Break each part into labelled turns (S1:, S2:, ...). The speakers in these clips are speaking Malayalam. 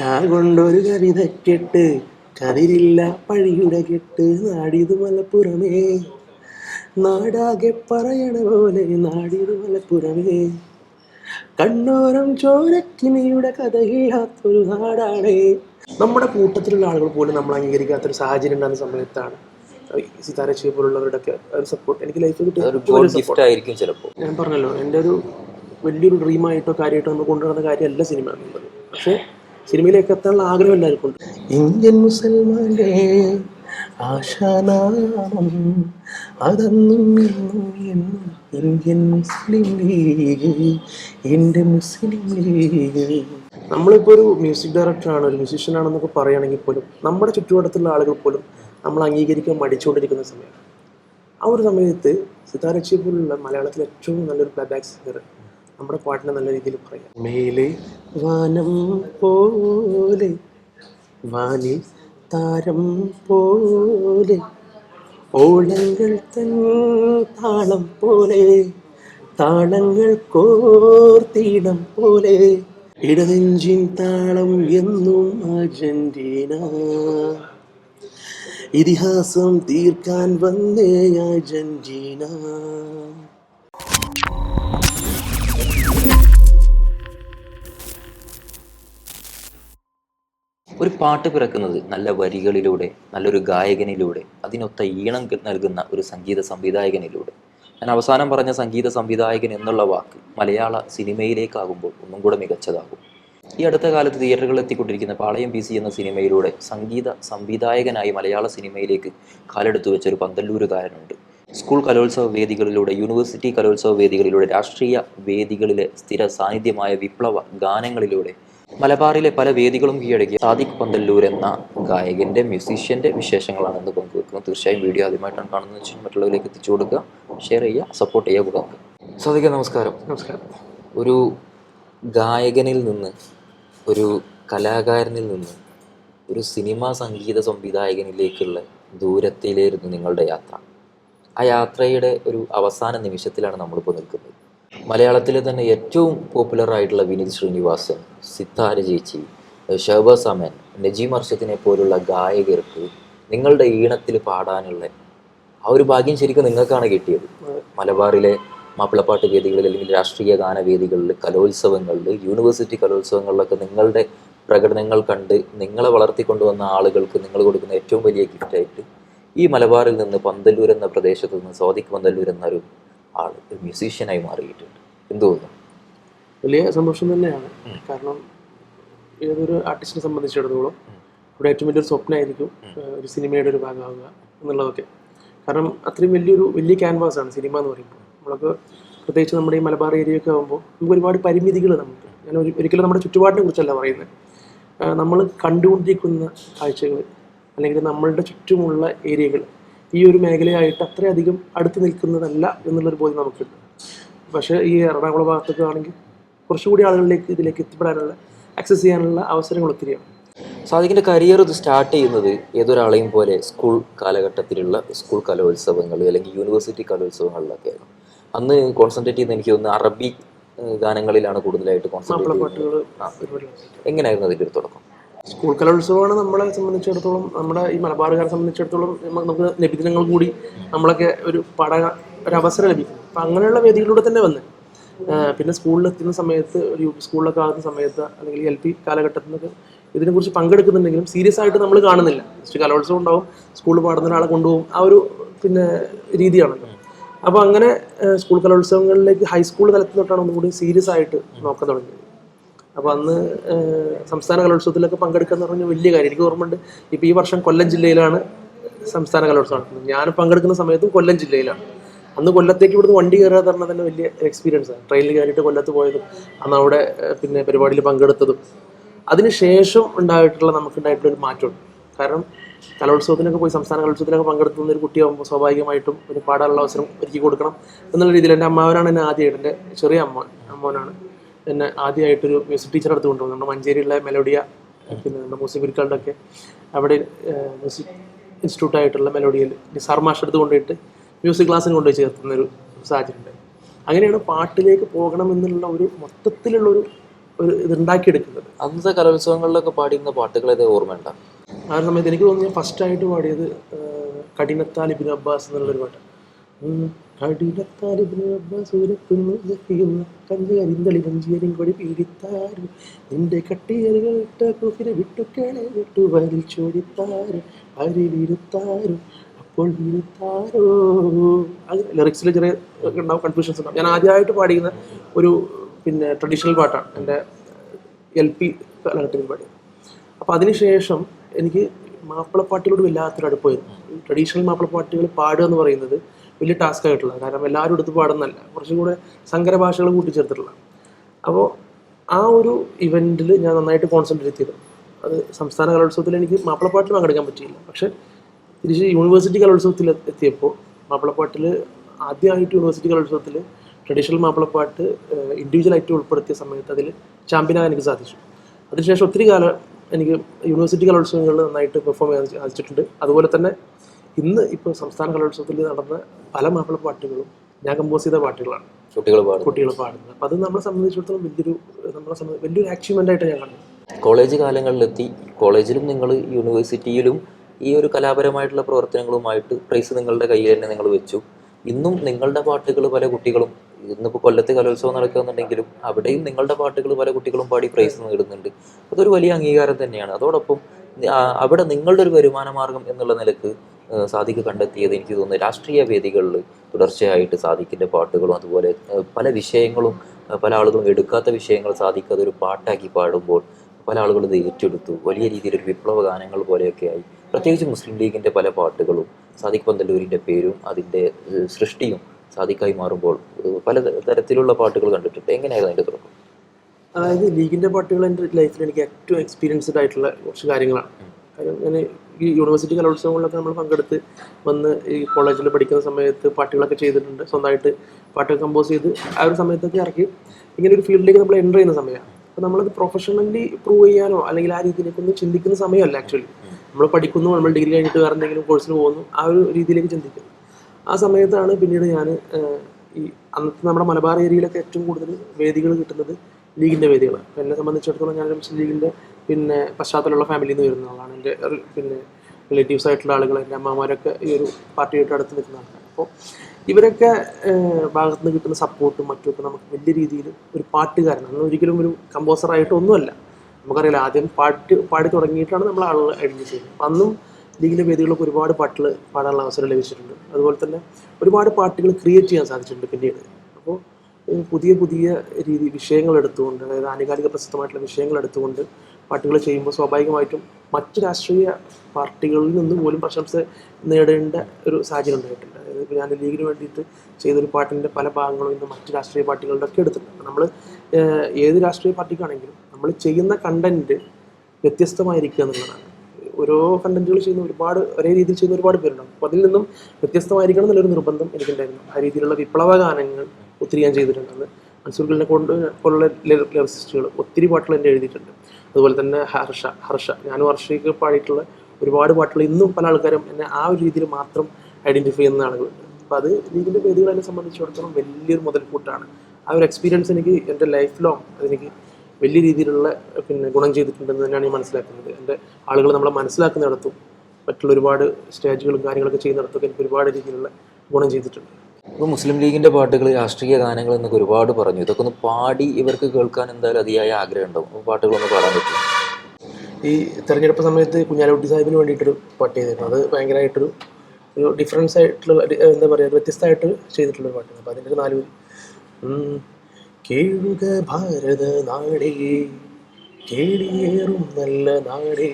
S1: കാ കൊണ്ടൊരു കവിത കെട്ട് കതിരില്ല പഴിയുടെ കെട്ട് നാടിതു മലപ്പുറമേ. നാടാകെ പറയണ പോലെ നാടിതു മലപ്പുറമേ. കണ്ണോരം ചോരക്കിനിയുടെ കഥയില്ലാത്തൊരു നാടാണ്. നമ്മുടെ കൂട്ടത്തിലുള്ള ആളുകൾ പോലും നമ്മൾ അംഗീകരിക്കാത്തൊരു സാഹചര്യം ഉണ്ടാകുന്ന സമയത്താണ്. സിതാര ചെയ്യ പോലുള്ളവരുടെ ഒരു സപ്പോർട്ട് എനിക്ക് ലൈഫിൽ കിട്ടിയ
S2: അതൊരു
S1: ഏറ്റവും വലിയ
S2: ഗോഡ്
S1: support.
S2: ഗിഫ്റ്റ് ആയിരിക്കും ചിലപ്പോൾ.
S1: ഞാൻ പറഞ്ഞല്ലോ എന്റെ ഒരു വലിയൊരു ഡ്രീമായിട്ടോ കാര്യമായിട്ടോ നമ്മൾ കൊണ്ടുവരുന്ന കാര്യമല്ല സിനിമ എന്നുള്ളത്. പക്ഷേ സിനിമയിലേക്ക് എത്താനുള്ള ആഗ്രഹം എല്ലാവർക്കും ഉണ്ട് ഇന്ത്യൻ മുസൽമാന്റെ ആശാനാമം അതെന്നും ഇന്നും എന്നും ഇന്ത്യൻ മുസ്ലിം ലീഗ് എന്റെ മുസ്ലിം ലീഗ്. നമ്മളിപ്പോൾ ഒരു മ്യൂസിക് ഡയറക്ടറാണ് ഒരു മ്യൂസീഷ്യൻ ആണെന്നൊക്കെ പറയുകയാണെങ്കിൽ പോലും നമ്മുടെ ചുറ്റുവട്ടത്തുള്ള ആളുകൾ പോലും നമ്മൾ അംഗീകരിക്കാൻ മടിച്ചുകൊണ്ടിരിക്കുന്ന സമയം ആ ഒരു സമയത്ത് സിതാരച്ചിയെ പോലുള്ള മലയാളത്തിലെ ഏറ്റവും നല്ലൊരു പ്ലേബാക്ക് സിംഗർ നമ്മുടെ പാട്ടിനെ നല്ല രീതിയിൽ പറയാം. മേലെ വാനം പോലെ വാനിൽ താരം പോലെ ഓളങ്ങൾ തൻ താളം പോലെ താളങ്ങൾ കോർത്തിടം പോലെ ഇടനെഞ്ചിൻ താളം എന്നും അർജന്റീന. ഇതിഹാസം തീർക്കാൻ വന്നേ അർജന്റീന.
S2: ഒരു പാട്ട് പിറക്കുന്നത് നല്ല വരികളിലൂടെ നല്ലൊരു ഗായകനിലൂടെ അതിനൊത്ത ഈണം നൽകുന്ന ഒരു സംഗീത സംവിധായകനിലൂടെ. ഞാൻ അവസാനം പറഞ്ഞ സംഗീത സംവിധായകൻ എന്നുള്ള വാക്ക് മലയാള സിനിമയിലേക്കാകുമ്പോൾ ഒന്നും കൂടെ മികച്ചതാകും. ഈ അടുത്ത കാലത്ത് തിയേറ്ററുകളിൽ എത്തിക്കൊണ്ടിരിക്കുന്ന പാളയം പി സി എന്ന സിനിമയിലൂടെ സംഗീത സംവിധായകനായി മലയാള സിനിമയിലേക്ക് കാലെടുത്തു വെച്ചൊരു പന്തല്ലൂരുകാരനുണ്ട്. സ്കൂൾ കലോത്സവ വേദികളിലൂടെ യൂണിവേഴ്സിറ്റി കലോത്സവ വേദികളിലൂടെ രാഷ്ട്രീയ വേദികളിലെ സ്ഥിര സാന്നിധ്യമായ വിപ്ലവ ഗാനങ്ങളിലൂടെ മലബാറിലെ പല വേദികളും കീഴടക്കിയ സാദിഖ് പന്തല്ലൂർ എന്ന ഗായകന്റെ മ്യൂസീഷ്യന്റെ വിശേഷങ്ങളാണ് ഇന്ന് പങ്കുവെക്കുന്നത് തീർച്ചയായും വീഡിയോ ആദ്യമായിട്ടാണ് കാണുന്നത്. വെച്ചാൽ മറ്റുള്ളവരിലേക്ക് എത്തിച്ചു കൊടുക്കുക ഷെയർ ചെയ്യുക സപ്പോർട്ട് ചെയ്യുക കൊടുക്കുക സാദിഖ് നമസ്കാരം.
S1: നമസ്കാരം.
S2: ഒരു ഗായകനിൽ നിന്ന് ഒരു കലാകാരനിൽ നിന്ന് ഒരു സിനിമാ സംഗീത സംവിധായകനിലേക്കുള്ള ദൂരത്തിലായിരുന്നു നിങ്ങളുടെ യാത്ര. ആ യാത്രയുടെ ഒരു അവസാന നിമിഷത്തിലാണ് നമ്മളിപ്പോൾ നിൽക്കുന്നത്. മലയാളത്തിലെ തന്നെ ഏറ്റവും പോപ്പുലർ ആയിട്ടുള്ള വിനീത് ശ്രീനിവാസൻ സിത്താര ചേച്ചി ഷഹബാസ് സമൻ നജീം അർഷത്തിനെ പോലുള്ള ഗായകർക്ക് നിങ്ങളുടെ ഈണത്തിൽ പാടാനുള്ള ആ ഒരു ഭാഗ്യം ശരിക്കും നിങ്ങൾക്കാണ് കിട്ടിയത്. മലബാറിലെ മാപ്പിളപ്പാട്ട് വേദികളിൽ അല്ലെങ്കിൽ രാഷ്ട്രീയ ഗാന വേദികളിൽ കലോത്സവങ്ങളിൽ യൂണിവേഴ്സിറ്റി കലോത്സവങ്ങളിലൊക്കെ നിങ്ങളുടെ പ്രകടനങ്ങൾ കണ്ട് നിങ്ങളെ വളർത്തിക്കൊണ്ടുവന്ന ആളുകൾക്ക് നിങ്ങൾ കൊടുക്കുന്ന ഏറ്റവും വലിയ ഗിഫ്റ്റായിട്ട് ഈ മലബാറിൽ നിന്ന് പന്തല്ലൂർ എന്ന പ്രദേശത്ത് നിന്ന് സ്വാതിക് പന്തല്ലൂർ എന്നൊരു ആൾ ഒരു മ്യൂസീഷ്യനായി മാറിയിട്ടുണ്ട്. എന്ത് തോന്നുന്നു?
S1: വലിയ സന്തോഷം തന്നെയാണ്. കാരണം ഏതൊരു ആർട്ടിസ്റ്റിനെ സംബന്ധിച്ചിടത്തോളം ഇവിടെ ഏറ്റവും വലിയൊരു സ്വപ്നമായിരിക്കും ഒരു സിനിമയുടെ ഒരു ഭാഗമാകുക എന്നുള്ളതൊക്കെ. കാരണം അത്രയും വലിയൊരു വലിയ ക്യാൻവാസ് ആണ് സിനിമ എന്ന് പറയുമ്പോൾ. നമ്മളൊക്കെ പ്രത്യേകിച്ച് നമ്മുടെ ഈ മലബാർ ഏരിയയൊക്കെ ആകുമ്പോൾ നമുക്ക് ഒരുപാട് പരിമിതികൾ നമുക്ക്. ഞാൻ ഒരു ഒരിക്കലും നമ്മുടെ ചുറ്റുപാടിനെ കുറിച്ചല്ല പറയുന്നത്. നമ്മൾ കണ്ടുകൊണ്ടിരിക്കുന്ന കാഴ്ചകൾ അല്ലെങ്കിൽ നമ്മളുടെ ചുറ്റുമുള്ള ഏരിയകൾ ഈ ഒരു മേഖലയായിട്ട് അത്രയധികം അടുത്ത് നിൽക്കുന്നതല്ല എന്നുള്ളൊരു ബോധ്യം നമുക്കുണ്ട്. പക്ഷേ ഈ എറണാകുളം ഭാഗത്തൊക്കെ ആണെങ്കിൽ കുറച്ചുകൂടി ആളുകളിലേക്ക് ഇതിലേക്ക് എത്തിപ്പെടാനുള്ള ആക്സസ് ചെയ്യാനുള്ള അവസരങ്ങൾ ഒത്തിരിയാണ്.
S2: സാദിഖിന്റെ കരിയർ ഇത് സ്റ്റാർട്ട് ചെയ്യുന്നത് ഏതൊരാളെയും പോലെ സ്കൂൾ കാലഘട്ടത്തിലുള്ള സ്കൂൾ കലോത്സവങ്ങൾ അല്ലെങ്കിൽ യൂണിവേഴ്സിറ്റി കലോത്സവങ്ങളിലൊക്കെയായിരുന്നു അന്ന് കോൺസെൻട്രേറ്റ് ചെയ്യുന്ന എനിക്ക് തോന്നുന്നു അറബി ഗാനങ്ങളിലാണ് കൂടുതലായിട്ട് കോൺസെൻട്രേറ്റ്
S1: ചെയ്യുന്നത്.
S2: എങ്ങനെയായിരുന്നു അതിന്റെ ഒരു തുടക്കം?
S1: സ്കൂൾ കലോത്സവമാണ് നമ്മളെ സംബന്ധിച്ചിടത്തോളം നമ്മുടെ ഈ മലബാറുകാരെ സംബന്ധിച്ചിടത്തോളം നമുക്ക് നബിദിനങ്ങൾ കൂടി നമ്മളൊക്കെ ഒരു പാടാൻ ഒരു അവസരം ലഭിക്കും. അപ്പം അങ്ങനെയുള്ള വേദികളിലൂടെ തന്നെ വന്ന്. പിന്നെ സ്കൂളിൽ എത്തുന്ന സമയത്ത് ഒരു യു പി സ്കൂളിലൊക്കെ ആകുന്ന സമയത്ത് അല്ലെങ്കിൽ എൽ പി കാലഘട്ടത്തിൽ നിന്നൊക്കെ ഇതിനെക്കുറിച്ച് പങ്കെടുക്കുന്നുണ്ടെങ്കിലും സീരിയസ് ആയിട്ട് നമ്മൾ കാണുന്നില്ല. ജസ്റ്റ് കലോത്സവം ഉണ്ടാവും സ്കൂളിൽ പാടുന്ന ഒരാളെ കൊണ്ടുപോകും ആ ഒരു പിന്നെ രീതിയാണല്ലോ അപ്പോൾ അങ്ങനെ സ്കൂൾ കലോത്സവങ്ങളിലേക്ക് ഹൈസ്കൂൾ തലത്തിൽ തൊട്ടാണ് ഒന്നുകൂടി സീരിയസ് ആയിട്ട് നോക്കാൻ തുടങ്ങിയത്. അപ്പോൾ അന്ന് സംസ്ഥാന കലോത്സവത്തിലൊക്കെ പങ്കെടുക്കുക എന്ന് പറഞ്ഞാൽ വലിയ കാര്യം. എനിക്ക് ഓർമ്മയുണ്ട് ഇപ്പോൾ ഈ വർഷം കൊല്ലം ജില്ലയിലാണ് സംസ്ഥാന കലോത്സവം നടക്കുന്നത്. ഞാൻ പങ്കെടുക്കുന്ന സമയത്തും കൊല്ലം ജില്ലയിലാണ്. അന്ന് കൊല്ലത്തേക്ക് ഇവിടുന്ന് വണ്ടി കയറുക പറഞ്ഞാൽ തന്നെ വലിയ എക്സ്പീരിയൻസ് ആണ് ട്രെയിനിൽ കയറിയിട്ട് കൊല്ലത്ത് പോയതും അന്ന് അവിടെ പിന്നെ പരിപാടിയിൽ പങ്കെടുത്തതും. അതിനുശേഷം ഉണ്ടായിട്ടുള്ള നമുക്ക് നമുക്കുണ്ടായിട്ടുള്ള ഒരു മാറ്റമുണ്ട് കാരണം കലോത്സവത്തിനൊക്കെ പോയി സംസ്ഥാന കലോത്സവത്തിനൊക്കെ പങ്കെടുത്തുന്ന ഒരു കുട്ടിയാകുമ്പോൾ സ്വാഭാവികമായിട്ടും ഒരു പാടാനുള്ള അവസരം ഒരുക്കി കൊടുക്കണം എന്നുള്ള രീതിയിൽ എന്റെ അമ്മാവനാണ് എന്നെ ആദ്യമായിട്ട് എന്റെ ചെറിയ അമ്മ അമ്മോനാണ്. എന്നെ ആദ്യമായിട്ടൊരു മ്യൂസിക് ടീച്ചറെ അടുത്ത് കൊണ്ടുവന്നു. നമ്മുടെ മഞ്ചേരിയിലെ മെലോഡിയ പിന്നെ നമ്മുടെ മ്യൂസിക് ഗുരുക്കളുടെ ഒക്കെ അവിടെ മ്യൂസിക് ഇൻസ്റ്റിറ്റ്യൂട്ട് ആയിട്ടുള്ള മെലോഡിയയിൽ നിസാർ മാഷ് എടുത്ത് കൊണ്ടുപോയിട്ട് മ്യൂസിക് ക്ലാസ്സിന് കൊണ്ടുപോയി ചേർത്തുന്ന ഒരു സാഹചര്യം ഉണ്ട് അങ്ങനെയാണ് പാട്ടിലേക്ക് പോകണമെന്നുള്ള ഒരു മൊത്തത്തിലുള്ള ഒരു ഒരു ഇത് ഉണ്ടാക്കിയെടുക്കുന്നത്
S2: അന്നത്തെ കലോത്സവങ്ങളിലൊക്കെ പാടിയിരുന്ന ഓർമ്മ ഓർമ്മയുണ്ടോ
S1: ആ സമയത്ത് എനിക്ക് തോന്നുന്നു ഞാൻ ഫസ്റ്റായിട്ട് പാടിയത് കഠിനത്താൽ ഇബിൻ അബ്ബാസ് എന്നുള്ളൊരു പാട്ട്. കൊടി അപ്പോൾ ലിറിക്സിൽ ചെറിയ കൺഫ്യൂഷൻസ് ഉണ്ടാവും. ഞാൻ ആദ്യമായിട്ട് പാടിയുന്ന ഒരു പിന്നെ ട്രഡീഷണൽ പാട്ടാണ് എന്റെ എൽ പി കാലഘട്ടത്തിൽ പാടിയത്. അപ്പോൾ അതിനുശേഷം എനിക്ക് മാപ്പിളപ്പാട്ടിലോട് വല്ലാത്തൊരു അടുപ്പമായിരുന്നു ട്രഡീഷണൽ മാപ്പിളപ്പാട്ടുകൾ പാടുക എന്ന് പറയുന്നത് വലിയ ടാസ്ക് ആയിട്ടുള്ള കാരണം എല്ലാവരും എടുത്ത് പാടുന്നല്ല കുറച്ചും കൂടെ സങ്കര ഭാഷകൾ കൂട്ടിച്ചേർത്തിട്ടുള്ള. അപ്പോൾ ആ ഒരു ഇവന്റിൽ ഞാൻ നന്നായിട്ട് കോൺസെൻട്രേറ്റ് ചെയ്തു. അത് സംസ്ഥാന കലോത്സവത്തിൽ എനിക്ക് മാപ്പിളപ്പാട്ടിൽ പങ്കെടുക്കാൻ പറ്റിയില്ല. പക്ഷെ തിരിച്ച് യൂണിവേഴ്സിറ്റി കലോത്സവത്തിൽ എത്തിയപ്പോൾ മാപ്പിളപ്പാട്ടിൽ ആദ്യമായിട്ട് യൂണിവേഴ്സിറ്റി കലോത്സവത്തിൽ ട്രഡീഷണൽ മാപ്പിളപ്പാട്ട് ഇൻഡിവിജ്വലായിട്ട് ഉൾപ്പെടുത്തിയ സമയത്ത് അതിൽ ചാമ്പ്യനാകാൻ എനിക്ക് സാധിച്ചു. അതിനുശേഷം ഒത്തിരി കാലം എനിക്ക് യൂണിവേഴ്സിറ്റി കലോത്സവങ്ങളിൽ നന്നായിട്ട് പെർഫോം ചെയ്യാൻ സാധിച്ചിട്ടുണ്ട്. അതുപോലെ തന്നെ ഇന്ന് ഇപ്പോൾ സംസ്ഥാന കലോത്സവത്തിൽ നടന്ന പല മാപ്പിള പാട്ടുകളും ഞാൻ കമ്പോസ് ചെയ്ത പാട്ടുകളാണ്
S2: കുട്ടികൾ
S1: കുട്ടികൾ പാടുന്നത്. അപ്പോൾ അത് നമ്മളെ സംബന്ധിച്ചിടത്തോളം വലിയൊരു നമ്മളെ സംബന്ധിച്ച് വലിയൊരു അച്ചീവ്മെന്റ് ആയിട്ട് ഞാൻ കാണുന്നത്
S2: കോളേജ് കാലങ്ങളിലെത്തി കോളേജിലും നിങ്ങൾ യൂണിവേഴ്സിറ്റിയിലും ഈ ഒരു കലാപരമായിട്ടുള്ള പ്രവർത്തനങ്ങളുമായിട്ട് പ്രൈസ് നിങ്ങളുടെ കയ്യിൽ തന്നെ നിങ്ങൾ വെച്ചു. ഇന്നും നിങ്ങളുടെ പാട്ടുകൾ പല കുട്ടികളും ഇന്നിപ്പോൾ കൊല്ലത്ത് കലോത്സവം നടക്കുന്നുണ്ടെങ്കിലും അവിടെയും നിങ്ങളുടെ പാട്ടുകൾ പല കുട്ടികളും പാടി പ്രൈസ് നേടുന്നുണ്ട്. അതൊരു വലിയ അംഗീകാരം തന്നെയാണ്. അതോടൊപ്പം അവിടെ നിങ്ങളുടെ ഒരു വരുമാന മാർഗം എന്നുള്ള നിലയ്ക്ക് സാദിഖ് കണ്ടെത്തിയത് എനിക്ക് തോന്നുന്നു. രാഷ്ട്രീയ വേദികളിൽ തുടർച്ചയായിട്ട് സാദിഖിന്റെ പാട്ടുകളും അതുപോലെ പല വിഷയങ്ങളും പല ആളുകളും എടുക്കാത്ത വിഷയങ്ങൾ സാദിഖ് അതൊരു പാട്ടാക്കി പാടുമ്പോൾ പല ആളുകളും ഇത് ഏറ്റെടുത്തു. വലിയ രീതിയിൽ ഒരു വിപ്ലവ ഗാനങ്ങൾ പോലെയൊക്കെ ആയി. പ്രത്യേകിച്ച് മുസ്ലിം ലീഗിന്റെ പല പാട്ടുകളും സാദിഖ് പന്തല്ലൂരിന്റെ പേരും അതിന്റെ സൃഷ്ടിയും സാദിഖായി മാറുമ്പോൾ പല തരത്തിലുള്ള പാട്ടുകൾ കണ്ടിട്ടുണ്ട്. എങ്ങനെയായിരുന്നു അതിന്റെ തുടക്കം?
S1: അതായത് ലീഗിന്റെ പാട്ടുകൾ എന്റെ ലൈഫിൽ എനിക്ക് ഏറ്റവും എക്സ്പീരിയൻസ്ഡ് ആയിട്ടുള്ള കുറച്ച് കാര്യങ്ങളാണ്. കാര്യം ഞാൻ ഈ യൂണിവേഴ്സിറ്റി കലോത്സവങ്ങളിലൊക്കെ നമ്മൾ പങ്കെടുത്ത് വന്ന് ഈ കോളേജിൽ പഠിക്കുന്ന സമയത്ത് പാട്ടുകളൊക്കെ ചെയ്തിട്ടുണ്ട്. സ്വന്തമായിട്ട് പാട്ട് കമ്പോസ് ചെയ്ത് ആ ഒരു സമയത്തൊക്കെ ഇറക്കി ഇങ്ങനെ ഒരു ഫീൽഡിലേക്ക് നമ്മൾ എന്റർ ചെയ്യുന്ന സമയമാണ്. അപ്പോൾ നമ്മളത് പ്രൊഫഷണലി പ്രൂവ് ചെയ്യാനോ അല്ലെങ്കിൽ ആ രീതിയിലേക്കൊന്നും ചിന്തിക്കുന്ന സമയമല്ല ആക്ച്വലി നമ്മൾ പഠിക്കുന്നു നമ്മൾ ഡിഗ്രി കഴിഞ്ഞിട്ട് വേറെ എന്തെങ്കിലും കോഴ്സിന് പോകുന്നു ആ ഒരു രീതിയിലേക്ക് ചിന്തിക്കുന്നു. ആ സമയത്താണ് പിന്നീട് ഞാൻ ഈ അന്നത്തെ നമ്മുടെ മലബാർ ഏരിയയിലൊക്കെ ഏറ്റവും കൂടുതൽ വേദികൾ കിട്ടുന്നത് ലീഗിന്റെ വേദികളാണ്. അപ്പോൾ എന്നെ സംബന്ധിച്ചിടത്തോളം ഞാൻ ലീഗിന്റെ പിന്നെ പശ്ചാത്തലമുള്ള ഫാമിലിയിൽ നിന്ന് വരുന്ന ആളാണ്. എന്റെ പിന്നെ റിലേറ്റീവ്സ് ആയിട്ടുള്ള ആളുകൾ എന്റെ അമ്മമാരൊക്കെ ഈ ഒരു പാർട്ടിയായിട്ട് അടുത്ത് നിൽക്കുന്ന ആൾക്കാർ അപ്പോൾ ഇവരൊക്കെ ഭാഗത്തുനിന്ന് ഭാഗത്ത് നിന്ന് കിട്ടുന്ന സപ്പോർട്ടും മറ്റുമൊക്കെ നമുക്ക് വലിയ രീതിയിൽ ഒരു പാട്ടുകാരൻ അന്ന് ഒരിക്കലും ഒരു കമ്പോസറായിട്ട് ഒന്നുമല്ല. നമുക്കറിയില്ല ആദ്യം പാട്ട് പാടി തുടങ്ങിയിട്ടാണ് നമ്മൾ ആളുകൾ ഐഡന്റിഫൈ ചെയ്യുന്നത്. അപ്പം അന്നും ലീഗിലെ വേദികളൊക്കെ ഒരുപാട് പാട്ടുകൾ പാടാനുള്ള അവസരം ലഭിച്ചിട്ടുണ്ട്. അതുപോലെ തന്നെ ഒരുപാട് പാട്ടുകൾ ക്രിയേറ്റ് ചെയ്യാൻ സാധിച്ചിട്ടുണ്ട് പിന്നീട്. അപ്പോൾ പുതിയ പുതിയ രീതി വിഷയങ്ങൾ എടുത്തുകൊണ്ട് അതായത് ആനുകാലിക പ്രസിദ്ധമായിട്ടുള്ള വിഷയങ്ങൾ എടുത്തുകൊണ്ട് പാട്ടുകൾ ചെയ്യുമ്പോൾ സ്വാഭാവികമായിട്ടും മറ്റ് രാഷ്ട്രീയ പാർട്ടികളിൽ നിന്ന് പോലും പ്രശംസ നേടേണ്ട ഒരു സാഹചര്യം ഉണ്ടായിട്ടുണ്ട്. അതായത് ഇപ്പോൾ ഞാൻ ലീഗിന് വേണ്ടിയിട്ട് ചെയ്തൊരു പാട്ടിന്റെ പല ഭാഗങ്ങളും ഇന്ന് മറ്റ് രാഷ്ട്രീയ പാർട്ടികളുടെ ഒക്കെ എടുത്തിട്ടുണ്ട്. നമ്മൾ ഏത് രാഷ്ട്രീയ പാർട്ടിക്കാണെങ്കിലും നമ്മൾ ചെയ്യുന്ന കണ്ടന്റ് വ്യത്യസ്തമായിരിക്കുക എന്നുള്ളതാണ്. ഓരോ കണ്ടന്റുകൾ ചെയ്യുന്ന ഒരുപാട് ഒരേ രീതിയിൽ ചെയ്യുന്ന ഒരുപാട് പേരുണ്ടാവും. അപ്പോൾ അതിൽ നിന്നും വ്യത്യസ്തമായിരിക്കണം എന്നുള്ളൊരു നിർബന്ധം എനിക്കുണ്ടായിരുന്നു. ആ രീതിയിലുള്ള വിപ്ലവ ഗാനങ്ങൾ ഒത്തിരി ഞാൻ ചെയ്തിട്ടുണ്ട്. മൻസൂർകളിനെ കൊണ്ട് ഉള്ള ലിറിസിസ്റ്റുകൾ ഒത്തിരി പാട്ടുകൾ എന്റെ എഴുതിയിട്ടുണ്ട്. അതുപോലെ തന്നെ ഹർഷ ഹർഷ. ഞാനും ഹർഷയ്ക്ക് പാടിയിട്ടുള്ള ഒരുപാട് പാട്ടുകൾ ഇന്നും പല ആൾക്കാരും എന്നെ ആ ഒരു രീതിയിൽ മാത്രം ഐഡന്റിഫൈ ചെയ്യുന്ന ആളുകളുണ്ട്. അപ്പോൾ അത് ഇതിന്റെ വേദികൾ എന്നെ സംബന്ധിച്ചിടത്തോളം വലിയൊരു മുതൽക്കൂട്ടാണ്. ആ ഒരു എക്സ്പീരിയൻസ് എനിക്ക് എന്റെ ലൈഫ് ലോങ് അതെനിക്ക് വലിയ രീതിയിലുള്ള പിന്നെ ഗുണം ചെയ്തിട്ടുണ്ടെന്ന് തന്നെയാണ് ഞാൻ മനസ്സിലാക്കുന്നത്. എന്റെ ആളുകൾ നമ്മളെ മനസ്സിലാക്കുന്നിടത്തും മറ്റുള്ള ഒരുപാട് സ്റ്റേജുകളും കാര്യങ്ങളൊക്കെ ചെയ്യുന്നിടത്തൊക്കെ എനിക്ക് ഒരുപാട് രീതിയിലുള്ള ഗുണം ചെയ്തിട്ടുണ്ട്.
S2: ഇപ്പോൾ മുസ്ലിം ലീഗിന്റെ പാട്ടുകൾ രാഷ്ട്രീയ ഗാനങ്ങൾ എന്നൊക്കെ ഒരുപാട് പറഞ്ഞു. ഇതൊക്കെ ഒന്ന് പാടി ഇവർക്ക് കേൾക്കാൻ എന്തായാലും അതിയായ ആഗ്രഹം ഉണ്ടാവും. അപ്പോൾ പാട്ടുകളൊന്ന് പാടാൻ പറ്റും.
S1: ഈ തെരഞ്ഞെടുപ്പ് സമയത്ത് കുഞ്ഞാലുട്ടി സാഹിബിന് വേണ്ടിയിട്ടൊരു പാട്ട് ചെയ്തിരുന്നു. അത് ഭയങ്കരമായിട്ടൊരു ഒരു ഡിഫറൻസ് ആയിട്ടുള്ള എന്താ പറയുക വ്യത്യസ്തമായിട്ട് ചെയ്തിട്ടുള്ളൊരു പാട്ടാണ്. അപ്പോൾ അതിന്റെ നാല് കേഴുക ഭാരത നാടേ കേടിയേറും നല്ല നാടേ.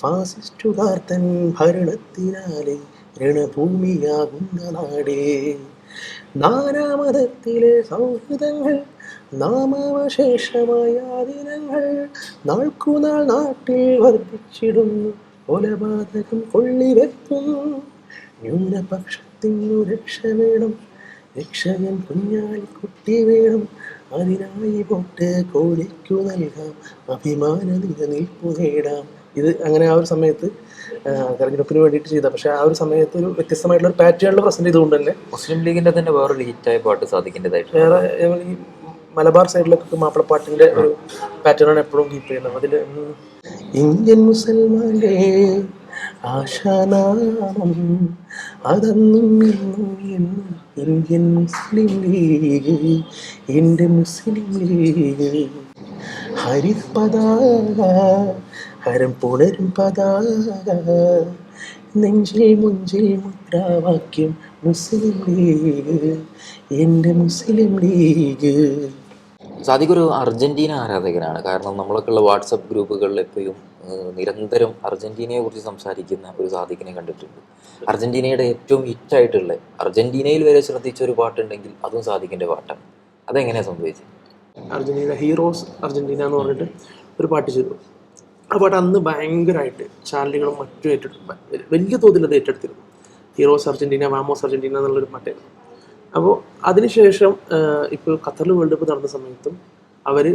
S1: ഫാസിസ്റ്റുകാർ തൻ ഭരണത്തിനാലെ. രണഭൂമിയാകുന്ന നാടേ നാനാമതത്തിലെ സൗഹൃദങ്ങൾ നാമാവശേഷമായ ദിനങ്ങൾ നാൾക്കുനാൾ നാട്ടിൽ വർദ്ധിച്ചിടുന്നു. കൊലപാതകം കൊള്ളിവെക്കുന്നു ന്യൂനപക്ഷത്തിനു രക്ഷ വേണം. രക്ഷകൻ കുഞ്ഞാലിക്കുട്ടി വേണം. അതിനായി പോട്ട് കോഴിക്കു നൽകാം. അഭിമാന നിലനിൽപ്പു നേടാം. ഇത് അങ്ങനെ ആ ഒരു സമയത്ത് തെരഞ്ഞെടുപ്പിന് വേണ്ടിയിട്ട് ചെയ്ത പക്ഷേ ആ ഒരു സമയത്ത് ഒരു വ്യത്യസ്തമായിട്ടുള്ള ഒരു പാറ്റേണിൽ പ്രസന്റ് ചെയ്തുകൊണ്ട് തന്നെ
S2: മുസ്ലിം ലീഗിന്റെ തന്നെ വേറൊരു ഹിറ്റായ പാട്ട് സാധിക്കേണ്ടതായിട്ട്
S1: വേറെ ഈ മലബാർ സൈഡിലൊക്കെ മാപ്പിളപ്പാട്ടിന്റെ ഒരു പാറ്റേണാണ് എപ്പോഴും കീപ്പ് ചെയ്യുന്നത്. അതിൽ ഇന്ത്യൻ മുസൽമാന്റെ ആശാനാമം അതെന്നും ഇന്നും എന്നും ഇന്ത്യൻ മുസ്ലിം ലീഗ് എന്റെ മുസ്ലിം ലീഗ് ഹരിത പതാക ഹരം പുണരും പതാക. നെഞ്ചിൽ മുഞ്ചിൽ മുദ്രാവാക്യം മുസ്ലിം ലീഗ്. എന്റെ മുസ്ലിം ലീഗ്.
S2: സാദിഖ് ഒരു അർജന്റീന ആരാധകനാണ്. കാരണം നമ്മളൊക്കെ ഉള്ള വാട്സപ്പ് ഗ്രൂപ്പുകളിൽ എപ്പോഴും നിരന്തരം അർജന്റീനയെ കുറിച്ച് സംസാരിക്കുന്ന ഒരു സാദിഖിനെ കണ്ടിട്ടുണ്ട്. അർജന്റീനയുടെ ഏറ്റവും ഹിറ്റായിട്ടുള്ള അർജന്റീനയിൽ വരെ ശ്രദ്ധിച്ച ഒരു പാട്ടുണ്ടെങ്കിൽ അതും സാദിഖിന്റെ പാട്ടാണ്. അതെങ്ങനെയാണ് സംഭവിച്ചത്?
S1: അർജന്റീന ഹീറോസ് അർജന്റീന എന്ന് പറഞ്ഞിട്ട് ഒരു പാട്ട് ചെയ്തു. പാട്ട് അന്ന് ഭയങ്കരമായിട്ട് ചാനലുകളും മറ്റും ഏറ്റെടുത്തു. വലിയ തോതിൽ അത് ഏറ്റെടുത്തിരുന്നു. ഹീറോസ് അർജന്റീന വാമോസ് അർജന്റീന എന്നുള്ളൊരു പാട്ടായിരുന്നു അപ്പോൾ അതിനുശേഷം ഇപ്പോൾ ഖത്തറിൽ വേൾഡ് കപ്പ് നടന്ന സമയത്തും അവർ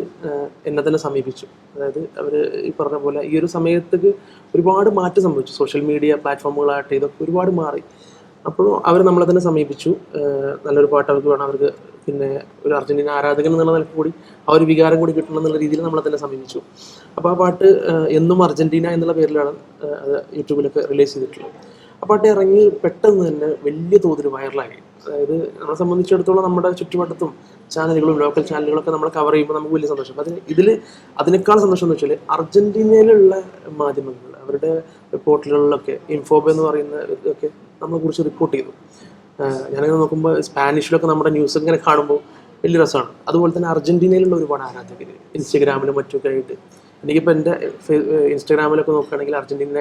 S1: എന്നെ തന്നെ സമീപിച്ചു. അതായത് അവർ ഈ പറഞ്ഞ പോലെ ഈ ഒരു സമയത്തേക്ക് ഒരുപാട് മാറ്റം സംഭവിച്ചു. സോഷ്യൽ മീഡിയ പ്ലാറ്റ്ഫോമുകളാകട്ടെ ഇതൊക്കെ ഒരുപാട് മാറി. അപ്പോൾ അവർ നമ്മളെ തന്നെ സമീപിച്ചു. നല്ലൊരു പാട്ട് അവർക്ക് വേണം അവർക്ക് പിന്നെ ഒരു അർജന്റീന ആരാധകൻ എന്നുള്ള നിലയ്ക്ക് കൂടി ആ ഒരു വികാരം കൂടി കിട്ടണം എന്നുള്ള രീതിയിൽ നമ്മളെ തന്നെ സമീപിച്ചു. അപ്പോൾ ആ പാട്ട് എന്നും അർജന്റീന എന്നുള്ള പേരിലാണ് അത് യൂട്യൂബിലൊക്കെ റിലീസ് ചെയ്തിട്ടുള്ളത്. ആ പാട്ട് ഇറങ്ങി പെട്ടെന്ന് തന്നെ വലിയ തോതിൽ വൈറലായി. അതായത് നമ്മളെ സംബന്ധിച്ചിടത്തോളം നമ്മുടെ ചുറ്റുവട്ടത്തും ചാനലുകളും ലോക്കൽ ചാനലുകളൊക്കെ നമ്മൾ കവർ ചെയ്യുമ്പോൾ നമുക്ക് വലിയ സന്തോഷം. അതിന് ഇതിൽ അതിനേക്കാൾ സന്തോഷം എന്ന് വെച്ചാൽ അർജന്റീനയിലുള്ള മാധ്യമങ്ങൾ അവരുടെ റിപ്പോർട്ടുകളിലൊക്കെ ഇൻഫോബ എന്ന് പറയുന്ന ഒക്കെ നമ്മളെ കുറിച്ച് റിപ്പോർട്ട് ചെയ്തു. ഞാനിങ്ങനെ നോക്കുമ്പോൾ സ്പാനിഷിലൊക്കെ നമ്മുടെ ന്യൂസ് ഇങ്ങനെ കാണുമ്പോൾ വലിയ രസമാണ്. അതുപോലെ തന്നെ അർജന്റീനയിലുള്ള ഒരുപാട് ആരാധകർ ഇൻസ്റ്റഗ്രാമിലും മറ്റൊക്കെ ആയിട്ട്. എനിക്കിപ്പോൾ എന്റെ ഇൻസ്റ്റഗ്രാമിലൊക്കെ നോക്കുകയാണെങ്കിൽ അർജന്റീന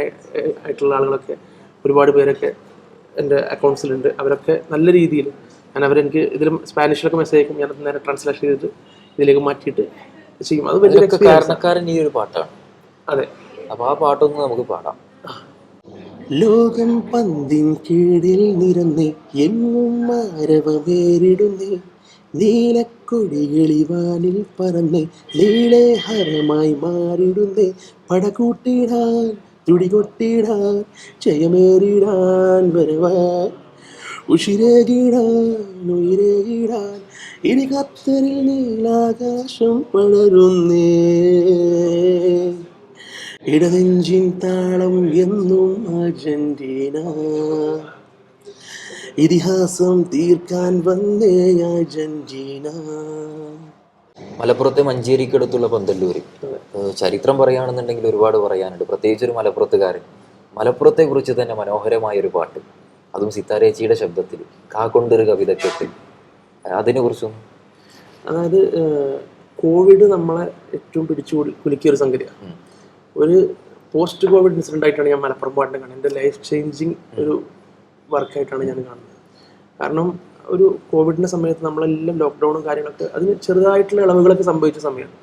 S1: ആയിട്ടുള്ള ആളുകളൊക്കെ ഒരുപാട് പേരൊക്കെ എന്റെ അക്കൗണ്ട്സിലുണ്ട്. അവരൊക്കെ നല്ല രീതിയിൽ ഞാൻ അവരെനിക്ക് ഇതിലും സ്പാനിഷിലൊക്കെ മെസ്സേജ് അയക്കും ഞാൻ നേരെ ട്രാൻസ്ലേഷൻ ചെയ്തിട്ട് ഇതിലേക്ക് മാറ്റിയിട്ട് ചെയ്യും. അത് വലിയ
S2: കാരണക്കാരൻ ഈ ഒരു പാട്ടാണ്.
S1: അതെ.
S2: അപ്പോൾ ആ പാട്ടൊന്ന് നമുക്ക് പാടാം.
S1: ലോകം പന്തിൻ കീഴിൽ നിരന്ന് എങ്ങും മാരവമേറിടുന്നേ നീലക്കൊടികളിവാനിൽ പറന്ന് നീളെ ഹരമായി പടകൂട്ടിടാൻ തുടികൊട്ടിടാൻ ജയമേറിടാൻ വരവാൻ ഉഷിരേകിടാൻ ഉയരേകിടാൻ ഇനി കത്തരിൽ നീലാകാശം പടരുന്നേ ഇടനെഞ്ചിൻ താളം എന്നും അർജന്റീന. ഇതിഹാസം തീർക്കാൻ വന്നേ അർജന്റീന.
S2: മലപ്പുറത്തെ മഞ്ചേരിക്കടുത്തുള്ള പന്തല്ലൂര്. ചരിത്രം പറയുകയാണെന്നുണ്ടെങ്കിൽ ഒരുപാട് പറയാനുണ്ട്. പ്രത്യേകിച്ച് ഒരു മലപ്പുറത്തുകാരൻ. മലപ്പുറത്തെ കുറിച്ച് തന്നെ മനോഹരമായ ഒരു പാട്ട്. അതും സിത്താരേച്ചിയുടെ ശബ്ദത്തിൽ. കാക്കൊണ്ടൊരു കവിതക്കെട്ട് അതിനെ കുറിച്ചും
S1: അതായത് കോവിഡ് നമ്മളെ ഏറ്റവും പിടിച്ചു കുലുക്കിയ ഒരു സംഗതിയാണ് ഒരു പോസ്റ്റ് കോവിഡ് ഇൻസിഡന്റ് ആയിട്ടാണ് ഞാൻ മലപ്പുറം പാട്ടിനെ കാണുന്നത്. എന്റെ ലൈഫ് ചേഞ്ചിങ് ഒരു വർക്കായിട്ടാണ് ഞാൻ കാണുന്നത്. കാരണം ഒരു കോവിഡിന്റെ സമയത്ത് നമ്മളെല്ലാം ലോക്ക്ഡൗണും കാര്യങ്ങളൊക്കെ അതിന് ചെറുതായിട്ടുള്ള ഇളവുകളൊക്കെ സംഭവിച്ച സമയമാണ്.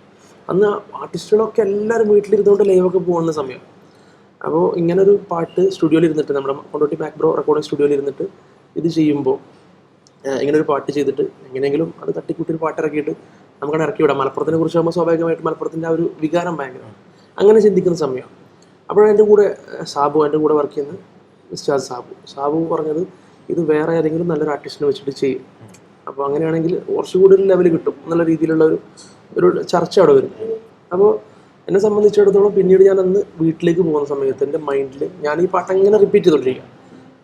S1: അന്ന് ആർട്ടിസ്റ്റുകളൊക്കെ എല്ലാവരും വീട്ടിലിരുന്നുകൊണ്ട് ലൈവൊക്കെ പോകുന്ന സമയം. അപ്പോൾ ഇങ്ങനൊരു പാട്ട് സ്റ്റുഡിയോയിൽ ഇരുന്നിട്ട് നമ്മുടെ കൊണ്ടോട്ടി മാക്ബ്രോ റെക്കോർഡിംഗ് സ്റ്റുഡിയോയിൽ ഇരുന്നിട്ട് ഇത് ചെയ്യുമ്പോൾ ഇങ്ങനെ ഒരു പാട്ട് ചെയ്തിട്ട് എങ്ങനെയെങ്കിലും അത് തട്ടിക്കൂട്ടി ഒരു പാട്ട് ഇറക്കിയിട്ട് നമുക്കത് ഇറക്കി വിടാം. മലപ്പുറത്തിനെ കുറിച്ച് ആകുമ്പോൾ സ്വാഭാവികമായിട്ട് മലപ്പുറത്തിന്റെ ആ ഒരു വികാരം ഭയങ്കരമാണ്. അങ്ങനെ ചിന്തിക്കുന്ന സമയമാണ് അപ്പോഴാണ് എന്റെ കൂടെ സാബു എന്റെ കൂടെ വർക്ക് ചെയ്യുന്ന മിസ്റ്റർ സാബു. സാബു പറഞ്ഞത് ഇത് വേറെ ഏതെങ്കിലും നല്ലൊരു ആർട്ടിസ്റ്റിനെ വെച്ചിട്ട് ചെയ്യും. അപ്പോൾ അങ്ങനെയാണെങ്കിൽ കുറച്ചുകൂടി ഒരു ലെവൽ കിട്ടും എന്നുള്ള രീതിയിലുള്ള ഒരു ഒരു ചർച്ച അവിടെ വരും. അപ്പോൾ എന്നെ സംബന്ധിച്ചിടത്തോളം പിന്നീട് ഞാൻ അന്ന് വീട്ടിലേക്ക് പോകുന്ന സമയത്ത് എന്റെ മൈൻഡിൽ ഞാൻ ഈ പാട്ട് അങ്ങനെ റിപ്പീറ്റ് ചെയ്തുകൊണ്ടിരിക്കുക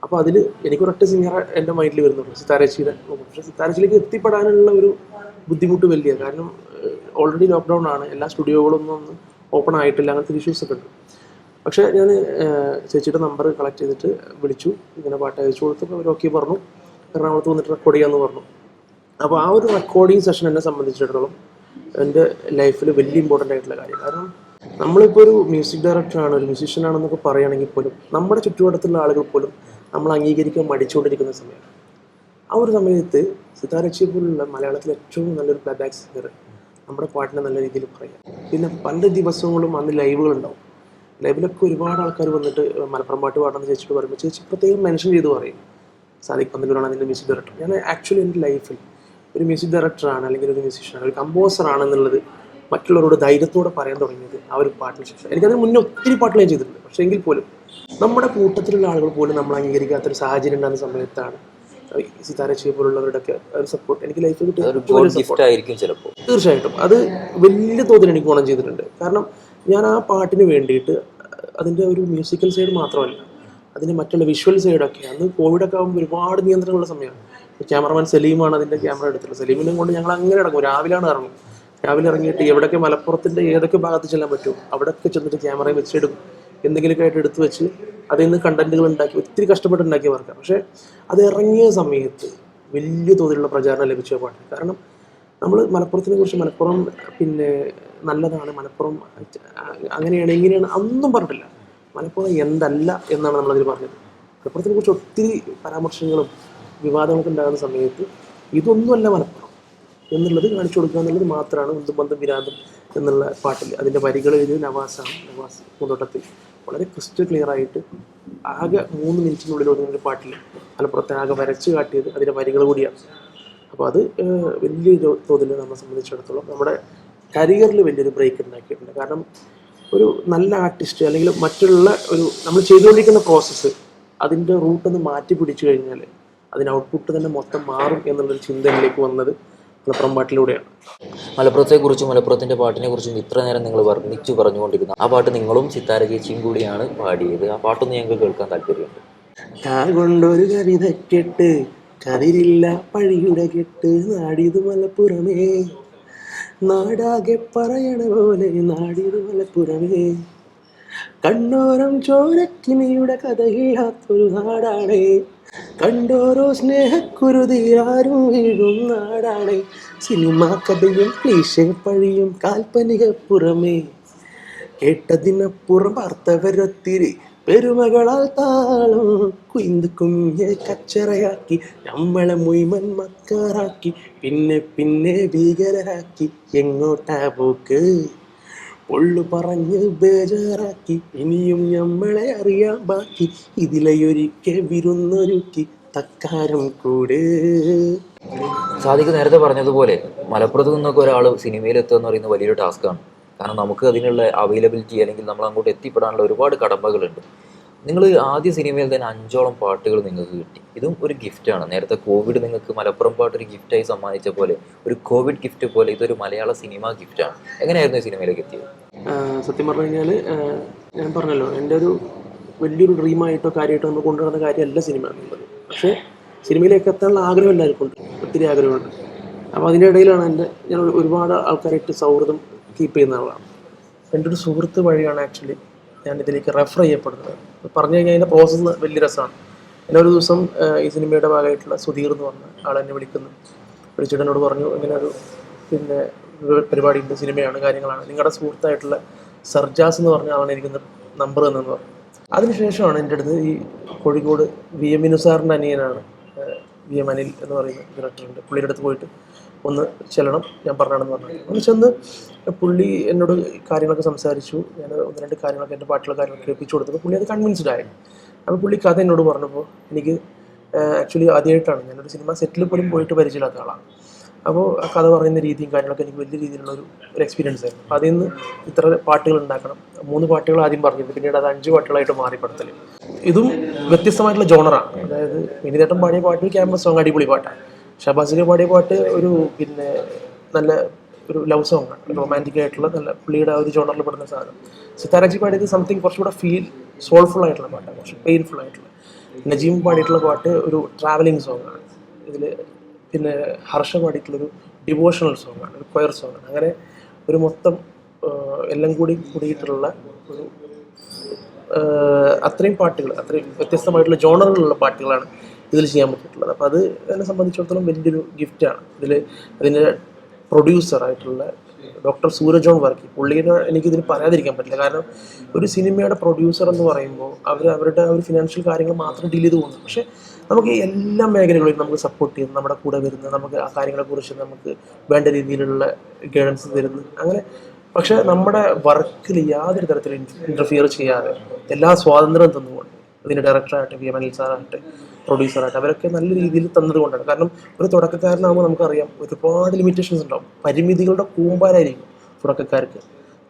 S1: അപ്പോൾ അതിൽ എനിക്കൊരൊറ്റ സിംഗർ എന്റെ മൈൻഡിൽ വരുന്നുണ്ട് സിത്താരച്ചിയുടെ പക്ഷേ സിത്താരച്ചിലേക്ക് എത്തിപ്പെടാനുള്ള ഒരു ബുദ്ധിമുട്ട് വലിയ. കാരണം ഓൾറെഡി ലോക്ക്ഡൗൺ ആണ്. എല്ലാ സ്റ്റുഡിയോകളൊന്നും ഒന്നും ഓപ്പൺ ആയിട്ടില്ല അങ്ങനത്തെ ഇഷ്യൂസ് ഒക്കെ ഉണ്ട്. പക്ഷേ ഞാൻ ചേച്ചിയുടെ നമ്പർ കളക്ട് ചെയ്തിട്ട് വിളിച്ചു. ഇങ്ങനെ പാട്ട് അയച്ചു കൊടുത്തപ്പോൾ അവർ ഓക്കെ പറഞ്ഞു. എറണാകുളത്ത് വന്നിട്ട് റെക്കോർഡ് ചെയ്യാമെന്ന് പറഞ്ഞു. അപ്പോൾ ആ ഒരു റെക്കോർഡിങ് സെഷൻ എന്നെ സംബന്ധിച്ചിടത്തോളം എന്റെ ലൈഫിൽ വലിയ ഇമ്പോർട്ടന്റ് ആയിട്ടുള്ള കാര്യം. കാരണം നമ്മളിപ്പോൾ ഒരു മ്യൂസിക് ഡയറക്ടറാണ് ഒരു മ്യൂസീഷ്യൻ ആണെന്നൊക്കെ പറയുകയാണെങ്കിൽ പോലും നമ്മുടെ ചുറ്റുവട്ടത്തുള്ള ആളുകൾ പോലും നമ്മൾ അംഗീകരിക്കാൻ മടിച്ചുകൊണ്ടിരിക്കുന്ന സമയമാണ്. ആ ഒരു സമയത്ത് സിതാരച്ചിയെ പോലുള്ള മലയാളത്തിലെ ഏറ്റവും നല്ലൊരു പ്ലേബാക്ക് സിംഗർ നമ്മുടെ പാട്ടിനെ നല്ല രീതിയിൽ പറയാം. പിന്നെ പല ദിവസങ്ങളും അന്ന് ലൈവുകൾ ഉണ്ടാവും. ലൈവിലൊക്കെ ഒരുപാട് ആൾക്കാർ വന്നിട്ട് മലപ്പുറം പാട്ട് പാടുന്ന ചേച്ചിട്ട് പറയുമ്പോൾ ചേച്ചി പ്രത്യേകം മെൻഷൻ ചെയ്ത് പറയും. സാദിഖ് പന്തലൂരാണ് അതിന്റെ മ്യൂസിക് ഡയറക്ടർ ഞാൻ ആക്ച്വലി എന്റെ ലൈഫിൽ ഒരു മ്യൂസിക് ഡയറക്ടറാണ് അല്ലെങ്കിൽ ഒരു മ്യൂസിഷ്യനാണ് ഒരു കമ്പോസറാണ് എന്നുള്ളത് മറ്റുള്ളവരോട് ധൈര്യത്തോടെ പറയാൻ തുടങ്ങിയത് ആ ഒരു പാട്ടിന് ശേഷം. എനിക്കതിന് മുന്നേ ഒത്തിരി പാട്ടുകൾ ഞാൻ ചെയ്തിട്ടുണ്ട്. പക്ഷേ എങ്കിൽ പോലും നമ്മുടെ കൂട്ടത്തിലുള്ള ആളുകൾ പോലും നമ്മൾ അംഗീകരിക്കാത്തൊരു സാഹചര്യം ഉണ്ടാകുന്ന സമയത്താണ് സിതാരച്ചിയെ പോലുള്ളവരുടെ ഒക്കെ ഒരു സപ്പോർട്ട് എനിക്ക് ലൈഫിൽ കിട്ടിയ
S2: അതൊരു
S1: ഏറ്റവും വലിയ
S2: ഗോഡ് ഗിഫ്റ്റ് ആയിരിക്കും ചിലപ്പോൾ
S1: തീർച്ചയായിട്ടും. അത് വലിയ തോതിൽ എനിക്ക് ഗുണം ചെയ്തിട്ടുണ്ട്. കാരണം ഞാൻ ആ പാട്ടിന് വേണ്ടിയിട്ട് അതിന്റെ ഒരു മ്യൂസിക്കൽ സൈഡ് മാത്രമല്ല അതിന്റെ മറ്റുള്ള വിഷ്വൽ സൈഡൊക്കെ അന്ന് കോവിഡൊക്കെ ആകുമ്പോൾ ഒരുപാട് നിയന്ത്രണമുള്ള സമയമാണ്. ക്യാമറമാൻ സലീമാണ് അതിന്റെ ക്യാമറ എടുത്തിട്ടുള്ളത്. സലീമിനെ കൊണ്ട് ഞങ്ങൾ അങ്ങനെ ഇറങ്ങും. രാവിലെയാണ് ഇറങ്ങും. രാവിലെ ഇറങ്ങിയിട്ട് എവിടെയൊക്കെ മലപ്പുറത്തിന്റെ ഏതൊക്കെ ഭാഗത്ത് ചെല്ലാൻ പറ്റും അവിടെയൊക്കെ ചെന്നിട്ട് ക്യാമറയും വെച്ചെടുക്കും എന്തെങ്കിലുമൊക്കെ ആയിട്ട് എടുത്തു വെച്ച് അതിൽ നിന്ന് കണ്ടന്റുകൾ ഉണ്ടാക്കി ഒത്തിരി കഷ്ടപ്പെട്ട് ഉണ്ടാക്കിയ വർക്കാണ്. പക്ഷേ അത് ഇറങ്ങിയ സമയത്ത് വലിയ തോതിലുള്ള പ്രചാരണം ലഭിച്ച പാട്ട് കാരണം നമ്മൾ മലപ്പുറത്തിനെ കുറിച്ച് മലപ്പുറം പിന്നെ നല്ലതാണ് മലപ്പുറം അങ്ങനെയാണ് ഇങ്ങനെയാണ് ഒന്നും പറഞ്ഞിട്ടില്ല. മലപ്പുറം എന്തല്ല എന്നാണ് നമ്മളതിൽ പറഞ്ഞത്. മലപ്പുറത്തിനെ കുറിച്ച് ഒത്തിരി പരാമർശങ്ങളും വിവാദങ്ങളൊക്കെ ഉണ്ടാകുന്ന സമയത്ത് ഇതൊന്നുമല്ല മലപ്പുറം എന്നുള്ളത് കാണിച്ചു കൊടുക്കുക എന്നുള്ളത് മാത്രമാണ് ഉന്തും ബന്ധം വിരാന്തം എന്നുള്ള പാട്ടിൽ അതിന്റെ വരികൾ എഴുതിയത് നവാസാണ് നവാസ് പൂന്തോട്ടത്തിൽ. വളരെ ക്രിസ്റ്റൽ ക്ലിയർ ആയിട്ട് ആകെ മൂന്ന് മിനിറ്റിനുള്ളിൽ ഒതുങ്ങുന്ന ഒരു പാട്ടിൽ മലപ്പുറത്തെ ആകെ വരച്ച് കാട്ടിയത് അതിന്റെ വരികൾ കൂടിയാണ്. അപ്പോൾ അത് വലിയ തോതിൽ നമ്മളെ സംബന്ധിച്ചിടത്തോളം നമ്മുടെ കരിയറിൽ വലിയൊരു ബ്രേക്ക് ഉണ്ടാക്കിയിട്ടുണ്ട്. കാരണം ഒരു നല്ല ആർട്ടിസ്റ്റ് അല്ലെങ്കിൽ മറ്റുള്ള ഒരു നമ്മൾ ചെയ്തുകൊണ്ടിരിക്കുന്ന പ്രോസസ്സ് അതിന്റെ റൂട്ടൊന്ന് മാറ്റി പിടിച്ചു കഴിഞ്ഞാൽ അതിന് ഔട്ട്പുട്ട് തന്നെ മൊത്തം മാറും എന്നുള്ളൊരു ചിന്തയിലേക്ക് വന്നത് മലപ്പുറം പാട്ടിലൂടെയാണ്.
S2: മലപ്പുറത്തെ കുറിച്ചും മലപ്പുറത്തിന്റെ പാട്ടിനെ കുറിച്ചും ഇത്ര നേരം നിങ്ങൾ വർണിച്ചു പറഞ്ഞുകൊണ്ടിരുന്നു ആ പാട്ട് നിങ്ങളും സിത്താര ചേച്ചിയും കൂടിയാണ് പാടിയത്. ആ പാട്ടൊന്ന് ഞങ്ങൾക്ക് കേൾക്കാൻ താല്പര്യമുണ്ട്.
S1: കാ കൊണ്ടൊരു കവിത കെട്ട് കതിരില്ല പഴിയുടെ കെട്ട് നാടിയത് മലപ്പുറമേ. നാടാകെ പറയണ പോലെ നാടിയത് മലപ്പുറമേ. കണ്ണോരം ചോരക്കിനിയുടെ കഥയില്ലാത്തൊരു നാടാണ്. കണ്ടോരോ സ്നേഹക്കുരുതിയാരും വീഴും നാടാണ്. സിനിമാ കഥയും ക്ലീശ പഴിയും കാൽപ്പനിക പുറമേ. കേട്ടതിനപ്പുറം പാർത്തവരൊത്തിരി പെരുമകളാൽ താളം. കുയിന്ത് കുഞ്ഞെ കച്ചറയാക്കി നമ്മളെ മുയ്മൻ മക്കാറാക്കി പിന്നെ പിന്നെ ഭീകരരാക്കി. എങ്ങോട്ടാ പോക്ക്? പൊള്ളു പറഞ്ഞ് ബേജാറാക്കി ഇനിയും നമ്മളെ അറിയാൻ ബാക്കി. ഇതിലെയൊരിക്കെ വിരുന്നൊരുക്കി തക്കാരം കൂടെ.
S2: സാദിക്ക് നേരത്തെ പറഞ്ഞതുപോലെ മലപ്പുറത്ത് നിന്നൊക്കെ ഒരാൾ സിനിമയിൽ എത്തുക എന്ന് പറയുന്നത് വലിയൊരു ടാസ്ക്കാണ് കാരണം നമുക്ക് അതിനുള്ള അവൈലബിലിറ്റി അല്ലെങ്കിൽ നമ്മൾ അങ്ങോട്ട് എത്തിപ്പെടാനുള്ള ഒരുപാട് കടമ്പകളുണ്ട്. നിങ്ങൾ ആദ്യ സിനിമയിൽ തന്നെ അഞ്ചോളം പാട്ടുകൾ നിങ്ങൾക്ക് കിട്ടി. ഇതും ഒരു ഗിഫ്റ്റാണ് നേരത്തെ കോവിഡ് നിങ്ങൾക്ക് മലപ്പുറം പാട്ട് ഒരു ഗിഫ്റ്റായി സമ്മാനിച്ച പോലെ ഒരു കോവിഡ് ഗിഫ്റ്റ് പോലെ ഇതൊരു മലയാള സിനിമ ഗിഫ്റ്റാണ് എങ്ങനെയായിരുന്നു ഈ സിനിമയിലേക്ക് എത്തിയത്?
S1: സത്യം പറഞ്ഞു കഴിഞ്ഞാൽ ഞാൻ പറഞ്ഞല്ലോ എന്റെ ഒരു വലിയൊരു ഡ്രീമായിട്ടോ കാര്യമായിട്ടോ നമ്മൾ കൊണ്ടുവരുന്ന കാര്യമല്ല സിനിമ എന്നുള്ളത്. പക്ഷേ സിനിമയിലേക്ക് എത്താനുള്ള ആഗ്രഹം എല്ലാവർക്കും ഉണ്ട്. ഒത്തിരി ആഗ്രഹമുണ്ട്. അപ്പോൾ അതിന്റെ ഇടയിലാണ് എന്റെ ഞാൻ ഒരുപാട് ആൾക്കാരായിട്ട് സൗഹൃദം കീപ്പ് ചെയ്യുന്ന ആളാണ്. എന്റെ ഒരു സുഹൃത്ത് വഴിയാണ് ആക്ച്വലി ഞാൻ ഇതിലേക്ക് റെഫർ ചെയ്യപ്പെടുന്നത്. പറഞ്ഞു കഴിഞ്ഞാൽ അതിന്റെ പ്രോസസ്സ് വലിയ രസമാണ്. എന്നെ ഒരു ദിവസം ഈ സിനിമയുടെ ഭാഗമായിട്ടുള്ള സുധീർ എന്ന് പറഞ്ഞ ആളെന്നെ വിളിക്കുന്നു. വിളിച്ചിട്ട് എന്നോട് പറഞ്ഞു ഇങ്ങനെ ഒരു പിന്നെ പരിപാടിയുണ്ട് സിനിമയാണ് കാര്യങ്ങളാണ്. നിങ്ങളുടെ സുഹൃത്തായിട്ടുള്ള സർജാസ് എന്ന് പറഞ്ഞ ആളാണ് എനിക്ക് നമ്പർ തന്നെന്ന് പറഞ്ഞു. അതിനുശേഷമാണ് എന്റെ അടുത്ത് ഈ കോഴിക്കോട് വി എം വിനുസാറിന്റെ അനിയനാണ് വി എം അനിൽ എന്ന് പറയുന്ന ഡയറക്ടറുണ്ട് പുള്ളിയുടെ അടുത്ത് പോയിട്ട് ഒന്ന് ചെല്ലണം ഞാൻ പറഞ്ഞാണെന്ന് പറഞ്ഞു. ഒന്ന് ചെന്ന് പുള്ളി എന്നോട് കാര്യങ്ങളൊക്കെ സംസാരിച്ചു. ഞാൻ ഒന്ന് രണ്ട് കാര്യങ്ങളൊക്കെ എന്റെ പാട്ടിലുള്ള കാര്യങ്ങൾ കേൾപ്പിച്ചു കൊടുത്തപ്പോൾ പുള്ളി അത് കൺവിൻസ്ഡ് ആയി. അപ്പോൾ പുള്ളി കഥ എന്നോട് പറഞ്ഞപ്പോൾ എനിക്ക് ആക്ച്വലി ആദ്യമായിട്ടാണ് ഞാനൊരു സിനിമ സെറ്റിൽ പോലും പോയിട്ട് പരിചയമില്ലാത്ത ആളാണ്. അപ്പോൾ ആ കഥ പറയുന്ന രീതിയും കാര്യങ്ങളൊക്കെ എനിക്ക് വലിയ രീതിയിലുള്ള ഒരു എക്സ്പീരിയൻസ് ആയിരുന്നു. അതിൽ നിന്ന് ഇത്ര പാട്ടുകൾ ഉണ്ടാക്കണം. മൂന്ന് പാട്ടുകൾ ആദ്യം പറഞ്ഞിരുന്നു. പിന്നീട് അത് അഞ്ച് പാട്ടുകളായിട്ട് മാറി പടത്തിൽ ഇതും വ്യത്യസ്തമായിട്ടുള്ള ജോണറാണ് അതായത് വിനിതേട്ടൻ പാടിയ പാട്ട് ക്യാമ്പസ് സോങ് അടിപൊളി പാട്ടാണ്. ഷബാസിലെ പാടിയ പാട്ട് ഒരു പിന്നെ നല്ല ഒരു ലവ് സോങ് ആണ്. റൊമാന്റിക് ആയിട്ടുള്ള നല്ല പുള്ളിയുടെ ആ ഒരു ജോണറിൽ പെടുന്ന സാധനം. സിത്താരാജി പാടിയത് സംതിങ് കുറച്ചുകൂടെ ഫീൽ സോൾഫുൾ ആയിട്ടുള്ള പാട്ടാണ്. കുറച്ച് പെയിൻഫുൾ ആയിട്ടുള്ള. നജീം പാടിയിട്ടുള്ള പാട്ട് ഒരു ട്രാവലിംഗ് സോങ് ആണ്. ഇതിൽ പിന്നെ ഹർഷ പാടിയിട്ടുള്ളൊരു ഡിവോഷണൽ സോങ്ങാണ് ഒരു ക്വയർ സോങ്ങാണ് അങ്ങനെ ഒരു മൊത്തം എല്ലാം കൂടി കൂടിയിട്ടുള്ള ഒരു അത്രയും പാട്ടുകൾ അത്രയും വ്യത്യസ്തമായിട്ടുള്ള ജോണറുകളുള്ള പാട്ടുകളാണ് ഇതിൽ ചെയ്യാൻ പറ്റിയിട്ടുള്ളത്. അപ്പോൾ അത് എന്നെ സംബന്ധിച്ചിടത്തോളം വലിയൊരു ഗിഫ്റ്റാണ് ഇതിൽ അതിന്റെ പ്രൊഡ്യൂസറായിട്ടുള്ള ഡോക്ടർ സൂരജോൺ വർക്കി. പുള്ളിയുടെ എനിക്കിതിന് പറയാതിരിക്കാൻ പറ്റില്ല. കാരണം ഒരു സിനിമയുടെ പ്രൊഡ്യൂസർ എന്ന് പറയുമ്പോൾ അവർ അവരുടെ ആ ഒരു ഫിനാൻഷ്യൽ കാര്യങ്ങൾ മാത്രം ഡീൽ ചെയ്ത് പോകുന്നു. പക്ഷേ നമുക്ക് എല്ലാ മേഖലകളിലും നമുക്ക് സപ്പോർട്ട് ചെയ്യുന്നു. നമ്മുടെ കൂടെ വരുന്ന നമുക്ക് ആ കാര്യങ്ങളെക്കുറിച്ച് നമുക്ക് വേണ്ട രീതിയിലുള്ള ഗൈഡൻസ് തരുന്നു. അങ്ങനെ പക്ഷെ നമ്മുടെ വർക്കിൽ യാതൊരു തരത്തിലും ഇന്റർഫിയർ ചെയ്യാതെ എല്ലാ സ്വാതന്ത്ര്യം തന്നുകൊണ്ട് ഇതിന്റെ ഡയറക്ടറായിട്ട് വി എം അനിൽ സാറായിട്ട് പ്രൊഡ്യൂസറായിട്ട് അവരൊക്കെ നല്ല രീതിയിൽ തന്നതുകൊണ്ടാണ്. കാരണം ഒരു തുടക്കക്കാരനാകുമ്പോൾ നമുക്കറിയാം ഒരുപാട് ലിമിറ്റേഷൻസ് ഉണ്ടാവും. പരിമിതികളുടെ കൂമ്പാരായിരിക്കും തുടക്കക്കാർക്ക്.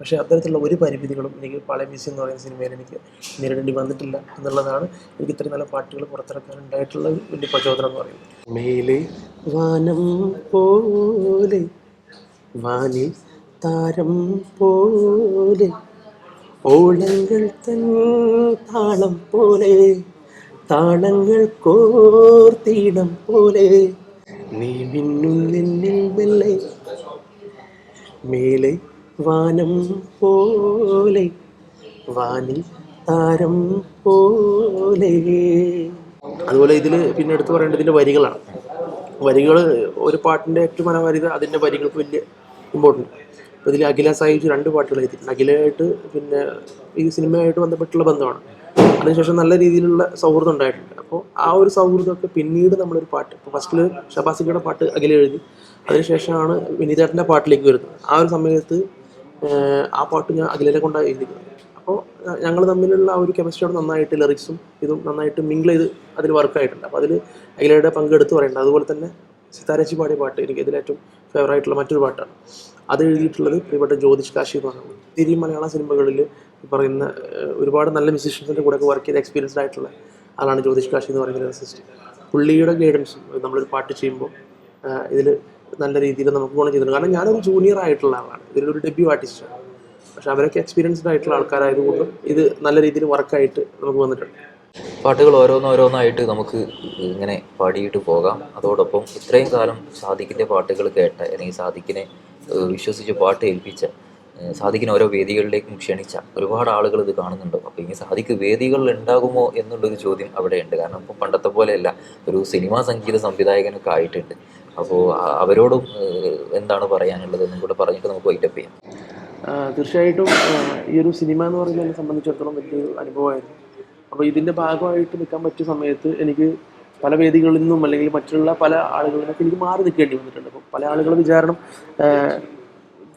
S1: പക്ഷേ അത്തരത്തിലുള്ള ഒരു പരിമിതികളും എനിക്ക് പഴയ മിസ് എന്ന് പറയുന്ന സിനിമയിൽ എനിക്ക് നേരിടേണ്ടി വന്നിട്ടില്ല എന്നുള്ളതാണ് എനിക്ക് ഇത്രയും നല്ല പാട്ടുകൾ പുറത്തിറക്കാനുണ്ടായിട്ടുള്ള വലിയ പ്രചോദനം എന്ന് പറയുന്നത്. മേലെ വാനം പോലെ വാനി താരം പോലെ ഓളങ്ങൾ തൻ താളം പോലെ താളങ്ങൾ കോർത്തിടം പോലെ നീ മിന്നും മെല്ലെ മേലെ വാനം പോലെ വാനിൽ താരം പോലെ. അതുപോലെ ഇതിൽ പിന്നെ എടുത്തു പറയേണ്ടത് ഇതിന്റെ വരികളാണ്. വരികൾ ഒരു പാട്ടിന്റെ ഏറ്റവും മനോഹാരിത അതിന്റെ വരികൾക്ക് വലിയ ഇമ്പോർട്ടന്റ് അപ്പോൾ ഇതിൽ അഖില സാഹിബ് രണ്ട് പാട്ടുകൾ എഴുതിയിട്ടുണ്ട്. അഖിലയായിട്ട് പിന്നെ ഈ സിനിമയായിട്ട് ബന്ധപ്പെട്ടുള്ള ബന്ധമാണ്. അതിനുശേഷം നല്ല രീതിയിലുള്ള സൗഹൃദം ഉണ്ടായിട്ടുണ്ട്. അപ്പോൾ ആ ഒരു സൗഹൃദമൊക്കെ പിന്നീട് നമ്മളൊരു പാട്ട് ഇപ്പോൾ ഫസ്റ്റിൽ ഷബാസിക്കയുടെ പാട്ട് അഖില എഴുതി അതിനുശേഷമാണ് വിനീതേട്ടന്റെ പാട്ടിലേക്ക് വരുന്നത്. ആ ഒരു സമയത്ത് ആ പാട്ട് ഞാൻ അഖിലനെ കൊണ്ടാണ് എഴുതിക്കുന്നത് അപ്പോൾ ഞങ്ങൾ തമ്മിലുള്ള ആ ഒരു കെമിസ്ട്രിയോട് നന്നായിട്ട് ലിറിക്സും ഇതും നന്നായിട്ട് മിങ്കിൾ ചെയ്ത് അതിൽ വർക്കായിട്ടുണ്ട് അപ്പോൾ അതിൽ അഖിലയുടെ പങ്കെടുത്ത് പറയേണ്ടത് അതുപോലെ തന്നെ സിതാരച്ചി പാടിയ പാട്ട് എനിക്ക് ഫേവറേറ്റ് ആയിട്ടുള്ള മറ്റൊരു പാട്ടാണ്. അത് എഴുതിയിട്ടുള്ളത് പ്രിയപ്പെട്ട ജ്യോതിഷ് കാശി എന്ന് പറയുന്നത് തിരി മലയാള സിനിമകളിൽ പറയുന്ന ഒരുപാട് നല്ല മ്യൂസീഷ്യൻസിന്റെ കൂടെ വർക്ക് ചെയ്ത് എക്സ്പീരിയൻസ്ഡ് ആയിട്ടുള്ള ആളാണ് ജ്യോതിഷ് കാശി എന്ന് പറയുന്ന സിസ്റ്റം പുള്ളിയുടെ ഗൈഡൻസും നമ്മളൊരു പാട്ട് ചെയ്യുമ്പോൾ ഇതിൽ നല്ല രീതിയിൽ നമുക്ക് ഗുണം ചെയ്തിട്ടുണ്ട്. കാരണം ഞാനൊരു ജൂനിയർ ആയിട്ടുള്ള ആളാണ്. ഇതിലൊരു ഡെബ്യൂ ആർട്ടിസ്റ്റാണ് പക്ഷെ അവരൊക്കെ എക്സ്പീരിയൻസ്ഡ് ആയിട്ടുള്ള ആൾക്കാരായതുകൊണ്ട് ഇത് നല്ല രീതിയിൽ വർക്കായിട്ട് നമുക്ക് വന്നിട്ടുണ്ട്.
S2: പാട്ടുകൾ ഓരോന്നോരോന്നായിട്ട് നമുക്ക് ഇങ്ങനെ പാടിയിട്ട് പോകാം. അതോടൊപ്പം ഇത്രയും കാലം സാദിഖിന്റെ പാട്ടുകൾ കേട്ട അല്ലെങ്കിൽ സാധിക്കിനെ വിശ്വസിച്ച് പാട്ട് ഏൽപ്പിച്ച സാധിക്കിനെ ഓരോ വേദികളിലേക്കും ക്ഷണിച്ച ഒരുപാട് ആളുകൾ ഇത് കാണുന്നുണ്ട്. അപ്പോൾ ഇനി സാദിഖ് വേദികളിൽ ഉണ്ടാകുമോ എന്നുള്ളൊരു ചോദ്യം അവിടെയുണ്ട്. കാരണം ഇപ്പോൾ പണ്ടത്തെ പോലെയല്ല. ഒരു സിനിമാ സംഗീത സംവിധായകനൊക്കെ ആയിട്ടുണ്ട്. അപ്പോൾ അവരോടും എന്താണ് പറയാനുള്ളത് എന്നും കൂടെ പറഞ്ഞിട്ട് നമുക്ക് വൈറ്റപ്പ് ചെയ്യാം.
S1: തീർച്ചയായിട്ടും ഈ ഒരു സിനിമ എന്ന് പറയുന്നത് എന്നെ സംബന്ധിച്ചിടത്തോളം വലിയൊരു അനുഭവമായിരുന്നു. അപ്പോൾ ഇതിന്റെ ഭാഗമായിട്ട് നിൽക്കാൻ പറ്റിയ സമയത്ത് എനിക്ക് പല വേദികളിൽ നിന്നും അല്ലെങ്കിൽ മറ്റുള്ള പല ആളുകളിൽ നിന്നൊക്കെ എനിക്ക് മാറി നിൽക്കേണ്ടി വന്നിട്ടുണ്ട്. അപ്പോൾ പല ആളുകളും വിചാരണം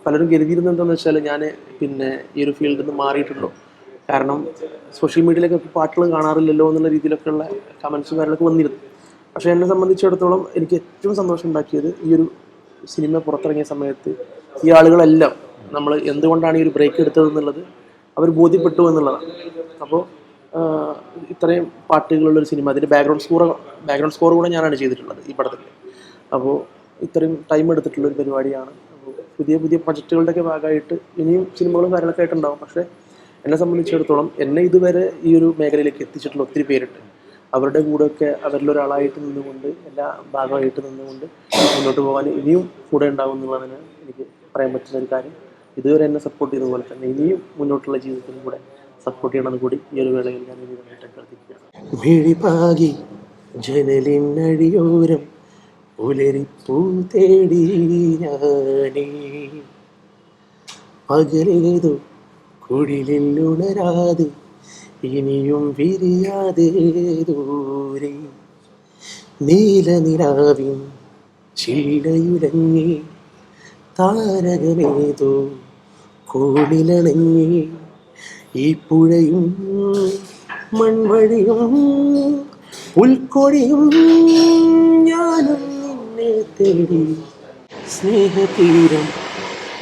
S1: പലരും കരുതിയിരുന്നത് എന്താണെന്ന് വെച്ചാൽ ഞാൻ പിന്നെ ഈ ഒരു ഫീൽഡിൽ നിന്ന് മാറിയിട്ടുണ്ടോ? കാരണം സോഷ്യൽ മീഡിയയിലൊക്കെ പാട്ടുകൾ കാണാറില്ലല്ലോ എന്നുള്ള രീതിയിലൊക്കെയുള്ള കമൻസും കാര്യങ്ങളൊക്കെ വന്നിരുന്നു. പക്ഷേ എന്നെ സംബന്ധിച്ചിടത്തോളം എനിക്ക് ഏറ്റവും സന്തോഷം ഉണ്ടാക്കിയത് ഈ ഒരു സിനിമ പുറത്തിറങ്ങിയ സമയത്ത് ഈ ആളുകളെല്ലാം നമ്മൾ എന്തുകൊണ്ടാണ് ഈ ഒരു ബ്രേക്ക് എടുത്തത് എന്നുള്ളത് അവർ ബോധ്യപ്പെട്ടു എന്നുള്ളതാണ്. അപ്പോൾ ഇത്രയും പാട്ടുകളുള്ളൊരു സിനിമ അതിന്റെ ബാക്ക്ഗ്രൗണ്ട് സ്കോർ ബാക്ക്ഗ്രൗണ്ട് സ്കോർ കൂടെ ഞാനാണ് ചെയ്തിട്ടുള്ളത് ഈ പടത്തിൽ അപ്പോൾ ഇത്രയും ടൈം എടുത്തിട്ടുള്ള ഒരു പരിപാടിയാണ്. പുതിയ പുതിയ പ്രൊജക്റ്റുകളുടെയൊക്കെ ഭാഗമായിട്ട് ഇനിയും സിനിമകളും കാര്യങ്ങളൊക്കെ ആയിട്ടുണ്ടാവും. പക്ഷേ എന്നെ സംബന്ധിച്ചിടത്തോളം എന്നെ ഇതുവരെ ഈ ഒരു മേഖലയിലേക്ക് എത്തിച്ചിട്ടുള്ള ഒത്തിരി പേരുണ്ട്. അവരുടെ കൂടെയൊക്കെ അവരിലൊരാളായിട്ട് നിന്നുകൊണ്ട് എല്ലാ ഭാഗമായിട്ട് നിന്നുകൊണ്ട് മുന്നോട്ട് പോകാൻ ഇനിയും കൂടെ ഉണ്ടാകും എന്നുള്ളതിന് എനിക്ക് പറയാൻ പറ്റുന്ന ഒരു കാര്യം. ഇതുവരെ എന്നെ സപ്പോർട്ട് ചെയ്തതുപോലെ തന്നെ ഇനിയും മുന്നോട്ടുള്ള ജീവിതത്തിലും കൂടെ സപ്പോർട്ട് ചെയ്യണമെന്ന് കൂടി ഈ ഒരു വേളയിൽ ഞാൻ ഇനിയായിട്ട് അഭ്യർത്ഥിക്കുകയാണ്. പകലേതു കുടിലിൽ ഉണരാതെ ഇനിയും വിരിയാതെ ദൂരെ നീലനിലാവിൻ ചില്ലയുലങ്ങി താരകമേതോ കോണിലണങ്ങി ഈ പുഴയും മൺവഴിയും പുൽക്കൊടിയും ഞാനും നിന്നെ തേടി സ്നേഹതീരം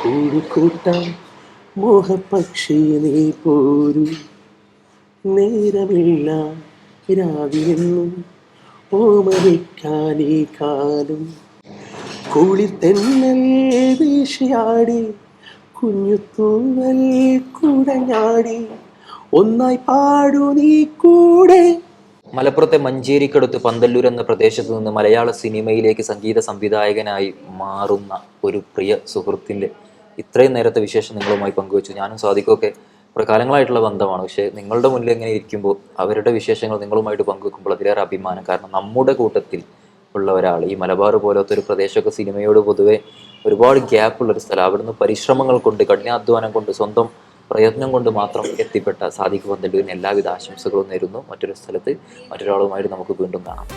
S1: കൂടിക്കൂട്ടാൻ മോഹപക്ഷി നീ പോരൂ. നേരമില്ല. രാവിലെന്നും ഓമനിക്കാൻ കാലും. കുളിർ തെന്നൽ വീശിയാടി. കുഞ്ഞു തൂവൽ കുടഞ്ഞാടി. ഒന്നായി പാടു നീ കൂടെ.
S2: മലപ്പുറത്തെ മഞ്ചേരിക്കടുത്ത് പന്തല്ലൂർ എന്ന പ്രദേശത്ത് നിന്ന് മലയാള സിനിമയിലേക്ക് സംഗീത സംവിധായകനായി മാറുന്ന ഒരു പ്രിയ സുഹൃത്തിന്റെ ഇത്രയും നേരത്തെ വിശേഷം നിങ്ങളുമായി പങ്കുവച്ചു. ഞാനും സാദിഖൊക്കെ കുറേ കാലങ്ങളായിട്ടുള്ള ബന്ധമാണ്. പക്ഷേ നിങ്ങളുടെ മുന്നിൽ ഇങ്ങനെ ഇരിക്കുമ്പോൾ അവരുടെ വിശേഷങ്ങൾ നിങ്ങളുമായിട്ട് പങ്കുവെക്കുമ്പോൾ അതിലേറെ അഭിമാനം. കാരണം നമ്മുടെ കൂട്ടത്തിൽ ഉള്ള ഒരാൾ ഈ മലബാർ പോലത്തെ ഒരു പ്രദേശമൊക്കെ സിനിമയോട് പൊതുവെ ഒരുപാട് ഗ്യാപ്പ് ഒരു സ്ഥലം. അവിടുന്ന് പരിശ്രമങ്ങൾ കൊണ്ട് കഠിനാധ്വാനം കൊണ്ട് സ്വന്തം പ്രയത്നം കൊണ്ട് മാത്രം എത്തിപ്പെട്ട പന്തല്ലൂരിന് എല്ലാവിധ ആശംസകളും നേരുന്നു. മറ്റൊരു സ്ഥലത്ത് മറ്റൊരാളുമായിട്ട് നമുക്ക് വീണ്ടും കാണാം.